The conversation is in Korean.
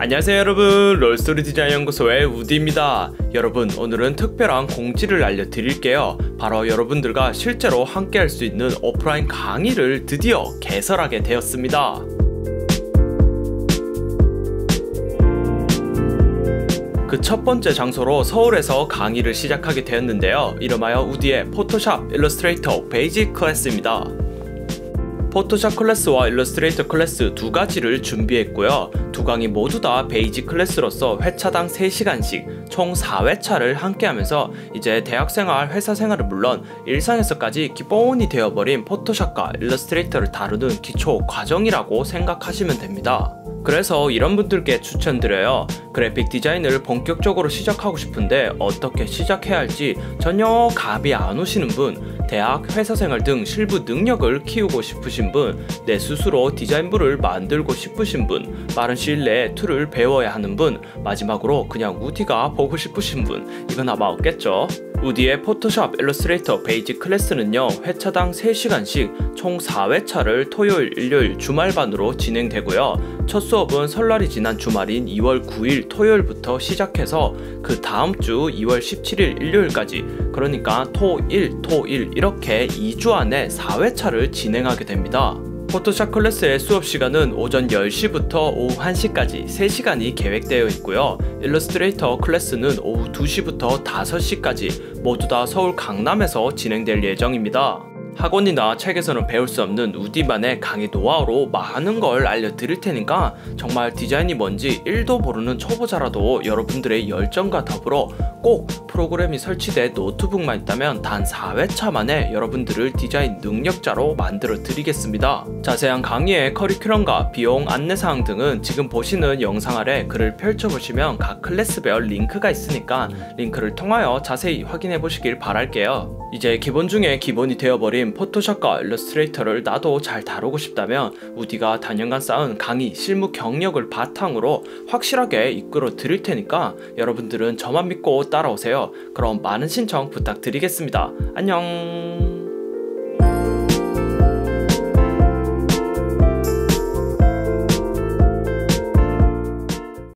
안녕하세요 여러분. 롤스토리 디자인 연구소의 우디입니다. 여러분 오늘은 특별한 공지를 알려드릴게요. 바로 여러분들과 실제로 함께 할 수 있는 오프라인 강의를 드디어 개설하게 되었습니다. 그첫 번째 장소로 서울에서 강의를 시작하게 되었는데요. 이름하여 우디의 포토샵 일러스트레이터 베이직 클래스입니다 포토샵 클래스와 일러스트레이터 클래스 두 가지를 준비했고요. 두 강의 모두 다 베이직 클래스로서 회차당 3시간씩 총 4회차를 함께 하면서 이제 대학생활, 회사생활은 물론 일상에서까지 기본이 되어버린 포토샵과 일러스트레이터를 다루는 기초 과정이라고 생각하시면 됩니다. 그래서 이런 분들께 추천드려요. 그래픽 디자인을 본격적으로 시작하고 싶은데 어떻게 시작해야 할지 전혀 감이 안 오시는 분, 대학, 회사 생활 등 실무 능력을 키우고 싶으신 분, 내 스스로 디자인부를 만들고 싶으신 분, 빠른 시일 내에 툴을 배워야 하는 분, 마지막으로 그냥 우디가 보고 싶으신 분, 이건 아마 없겠죠? 우디의 포토샵 일러스트레이터 베이직 클래스는요 회차당 3시간씩 총 4회차를 토요일, 일요일, 주말반으로 진행되고요 첫 수업은 설날이 지난 주말인 2월 9일 토요일부터 시작해서 그 다음 주 2월 17일 일요일까지 그러니까 토, 일, 토, 일 이렇게 2주 안에 4회차를 진행하게 됩니다 포토샵 클래스의 수업 시간은 오전 10시부터 오후 1시까지 3시간이 계획되어 있고요. 일러스트레이터 클래스는 오후 2시부터 5시까지 모두 다 서울 강남에서 진행될 예정입니다. 학원이나 책에서는 배울 수 없는 우디만의 강의 노하우로 많은 걸 알려드릴 테니까 정말 디자인이 뭔지 1도 모르는 초보자라도 여러분들의 열정과 더불어 꼭 프로그램이 설치된 노트북만 있다면 단 4회차 만에 여러분들을 디자인 능력자로 만들어 드리겠습니다. 자세한 강의의 커리큘럼과 비용 안내사항 등은 지금 보시는 영상 아래 글을 펼쳐보시면 각 클래스별 링크가 있으니까 링크를 통하여 자세히 확인해 보시길 바랄게요. 이제 기본 중에 기본이 되어버린 포토샵과 일러스트레이터를 나도 잘 다루고 싶다면 우디가 단연간 쌓은 강의 실무 경력을 바탕으로 확실하게 이끌어 드릴 테니까 여러분들은 저만 믿고 따라오세요. 그럼 많은 신청 부탁드리겠습니다. 안녕